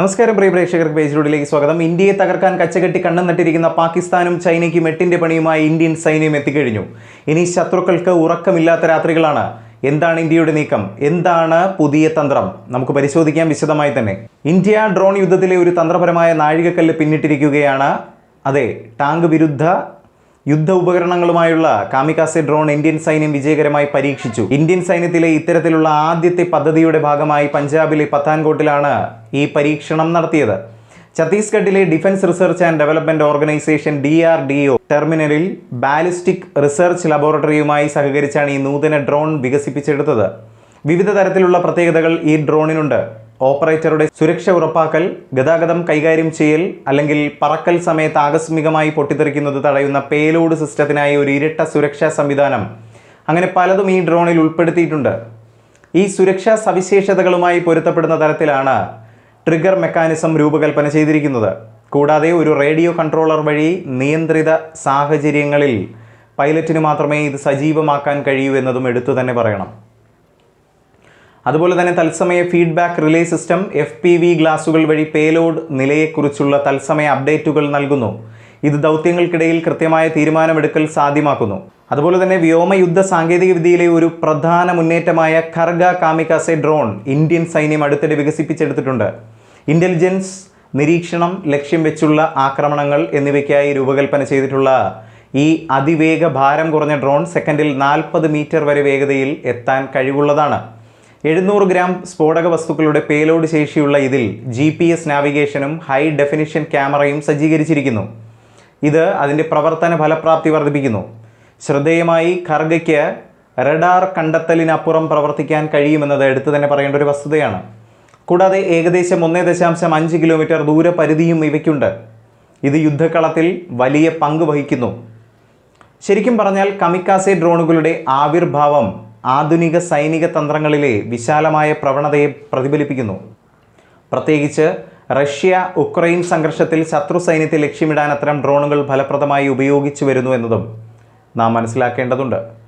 നമസ്കാരം പ്രിയ പ്രേക്ഷകർക്ക് പേജ് റോഡിലേക്ക് സ്വാഗതം. ഇന്ത്യയെ തകർക്കാൻ കച്ചകെട്ടി കണ്ണം നട്ടിരിക്കുന്ന പാകിസ്ഥാനും ചൈനയ്ക്കും എട്ടിന്റെ പണിയുമായി ഇന്ത്യൻ സൈന്യം എത്തിക്കഴിഞ്ഞു. ഇനി ശത്രുക്കൾക്ക് ഉറക്കമില്ലാത്ത രാത്രികളാണ്. എന്താണ് ഇന്ത്യയുടെ നീക്കം? എന്താണ് പുതിയ തന്ത്രം? നമുക്ക് പരിശോധിക്കാം വിശദമായി തന്നെ. ഇന്ത്യ ഡ്രോൺ യുദ്ധത്തിലെ ഒരു തന്ത്രപരമായ നാഴികക്കല്ല് പിന്നിട്ടിരിക്കുകയാണ്. അതെ ടാങ്ക് വിരുദ്ധ യുദ്ധ ഉപകരണങ്ങളുമായുള്ള കാമിക്കാസെ ഡ്രോൺ ഇന്ത്യൻ സൈന്യം വിജയകരമായി പരീക്ഷിച്ചു. ഇന്ത്യൻ സൈന്യത്തിലെ ഇത്തരത്തിലുള്ള ആദ്യത്തെ പദ്ധതിയുടെ ഭാഗമായി പഞ്ചാബിലെ പത്താൻകോട്ടിലാണ് ഈ പരീക്ഷണം നടത്തിയത്. ഛത്തീസ്ഗഡിലെ defence research and development organisation D R D O ടെർമിനലിൽ ബാലിസ്റ്റിക് റിസർച്ച് ലബോറട്ടറിയുമായി സഹകരിച്ചാണ് ഈ നൂതന ഡ്രോൺ വികസിപ്പിച്ചെടുത്തത്. വിവിധ തരത്തിലുള്ള പ്രത്യേകതകൾ ഈ ഡ്രോണിനുണ്ട്. ഓപ്പറേറ്ററുടെ സുരക്ഷ ഉറപ്പാക്കൽ ഗതാഗതം കൈകാര്യം ചെയ്യൽ അല്ലെങ്കിൽ പറക്കൽ സമയത്ത് ആകസ്മികമായി പൊട്ടിത്തെറിക്കുന്നത് തടയുന്ന പേലോഡ് സിസ്റ്റത്തിനായി ഒരു ഇരട്ട സുരക്ഷാ സംവിധാനം അങ്ങനെ പലതും ഈ ഡ്രോണിൽ ഉൾപ്പെടുത്തിയിട്ടുണ്ട്. ഈ സുരക്ഷാ സവിശേഷതകളുമായി പൊരുത്തപ്പെടുന്ന തരത്തിലാണ് ട്രിഗർ മെക്കാനിസം രൂപകൽപ്പന ചെയ്തിരിക്കുന്നത്. കൂടാതെ ഒരു റേഡിയോ കൺട്രോളർ വഴി നിയന്ത്രിത സാഹചര്യങ്ങളിൽ പൈലറ്റിന് മാത്രമേ ഇത് സജീവമാക്കാൻ കഴിയൂ എന്നതും എടുത്തു തന്നെ പറയണം. അതുപോലെ തന്നെ തത്സമയ feedback relay system F P V ഗ്ലാസുകൾ വഴി പേലോഡ് നിലയെക്കുറിച്ചുള്ള തത്സമയ അപ്ഡേറ്റുകൾ നൽകുന്നു. ഇത് ദൗത്യങ്ങൾക്കിടയിൽ കൃത്യമായ തീരുമാനമെടുക്കൽ സാധ്യമാക്കുന്നു. അതുപോലെ തന്നെ വ്യോമയുദ്ധ സാങ്കേതികവിദ്യയിലെ ഒരു പ്രധാന മുന്നേറ്റമായ ഖർഗ കാമിക്കാസെ ഡ്രോൺ ഇന്ത്യൻ സൈന്യം അടുത്തിടെ വികസിപ്പിച്ചെടുത്തിട്ടുണ്ട്. ഇന്റലിജൻസ് നിരീക്ഷണം ലക്ഷ്യം വെച്ചുള്ള ആക്രമണങ്ങൾ എന്നിവയ്ക്കായി രൂപകൽപ്പന ചെയ്തിട്ടുള്ള ഈ അതിവേഗ ഭാരം കുറഞ്ഞ ഡ്രോൺ സെക്കൻഡിൽ നാൽപ്പത് മീറ്റർ വരെ വേഗതയിൽ എത്താൻ കഴിവുള്ളതാണ്. എഴുന്നൂറ് ഗ്രാം സ്ഫോടക വസ്തുക്കളുടെ പേലോഡ് ശേഷിയുള്ള ഇതിൽ ജി പി എസ് നാവിഗേഷനും ഹൈ ഡെഫിനിഷൻ ക്യാമറയും സജ്ജീകരിച്ചിരിക്കുന്നു. ഇത് അതിന്റെ പ്രവർത്തന ഫലപ്രാപ്തി വർദ്ധിപ്പിക്കുന്നു. ശ്രദ്ധേയമായി ഖർഗയ്ക്ക് റഡാർ കണ്ടെത്തലിനപ്പുറം പ്രവർത്തിക്കാൻ കഴിയുമെന്നത് എടുത്തു തന്നെ പറയേണ്ട ഒരു വസ്തുതയാണ്. കൂടാതെ ഏകദേശം ഒന്നേ ദശാംശം അഞ്ച് കിലോമീറ്റർ ദൂരപരിധിയും ഇവയ്ക്കുണ്ട്. ഇത് യുദ്ധക്കളത്തിൽ വലിയ പങ്ക് വഹിക്കുന്നു. ശരിക്കും പറഞ്ഞാൽ കമിക്കാസെ ഡ്രോണുകളുടെ ആവിർഭാവം ആധുനിക സൈനിക തന്ത്രങ്ങളിലെ വിശാലമായ പ്രവണതയെ പ്രതിഫലിപ്പിക്കുന്നു. പ്രത്യേകിച്ച് റഷ്യ ഉക്രൈൻ സംഘർഷത്തിൽ ശത്രു സൈന്യത്തെ ലക്ഷ്യമിടാൻ അത്തരം ഡ്രോണുകൾ ഫലപ്രദമായി ഉപയോഗിച്ചു വരുന്നു എന്നതും നാം മനസ്സിലാക്കേണ്ടതുണ്ട്.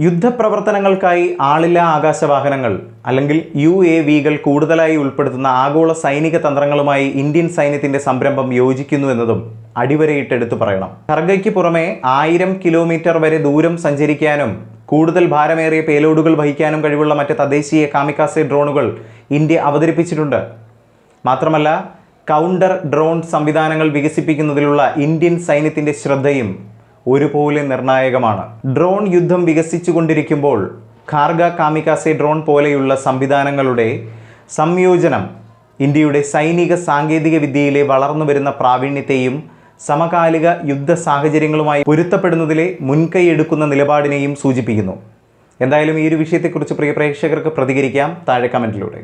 യുദ്ധപ്രവർത്തനങ്ങൾക്കായി ആളില്ലാ ആകാശവാഹനങ്ങൾ അല്ലെങ്കിൽ യു എ വികൾ കൂടുതലായി ഉൾപ്പെടുത്തുന്ന ആഗോള സൈനിക തന്ത്രങ്ങളുമായി ഇന്ത്യൻ സൈന്യത്തിന്റെ സംരംഭം യോജിക്കുന്നു എന്നതും അടിവരയിട്ടെടുത്തു പറയണം. ഖർഗയ്ക്ക് പുറമെ ആയിരം കിലോമീറ്റർ വരെ ദൂരം സഞ്ചരിക്കാനും കൂടുതൽ ഭാരമേറിയ പേലോഡുകൾ വഹിക്കാനും കഴിവുള്ള മറ്റ് തദ്ദേശീയ കാമിക്കാസെ ഡ്രോണുകൾ ഇന്ത്യ അവതരിപ്പിച്ചിട്ടുണ്ട്. മാത്രമല്ല കൗണ്ടർ ഡ്രോൺ സംവിധാനങ്ങൾ വികസിപ്പിക്കുന്നതിലുള്ള ഇന്ത്യൻ സൈന്യത്തിന്റെ ശ്രദ്ധയും ഒരുപോലെ നിർണായകമാണ്. ഡ്രോൺ യുദ്ധം വികസിച്ചുകൊണ്ടിരിക്കുമ്പോൾ ഖാർഗ കാമിക്കാസെ ഡ്രോൺ പോലെയുള്ള സംവിധാനങ്ങളുടെ സംയോജനം ഇന്ത്യയുടെ സൈനിക സാങ്കേതിക വിദ്യയിലെ വളർന്നു വരുന്ന പ്രാവീണ്യത്തെയും സമകാലിക യുദ്ധ സാഹചര്യങ്ങളുമായി പൊരുത്തപ്പെടുന്നതിലെ മുൻകൈയെടുക്കുന്ന നിലപാടിനെയും സൂചിപ്പിക്കുന്നു. എന്തായാലും ഈ ഒരു വിഷയത്തെക്കുറിച്ച് പ്രിയ പ്രേക്ഷകർക്ക് പ്രതികരിക്കാം. താഴെ കമന്റിലൂടെ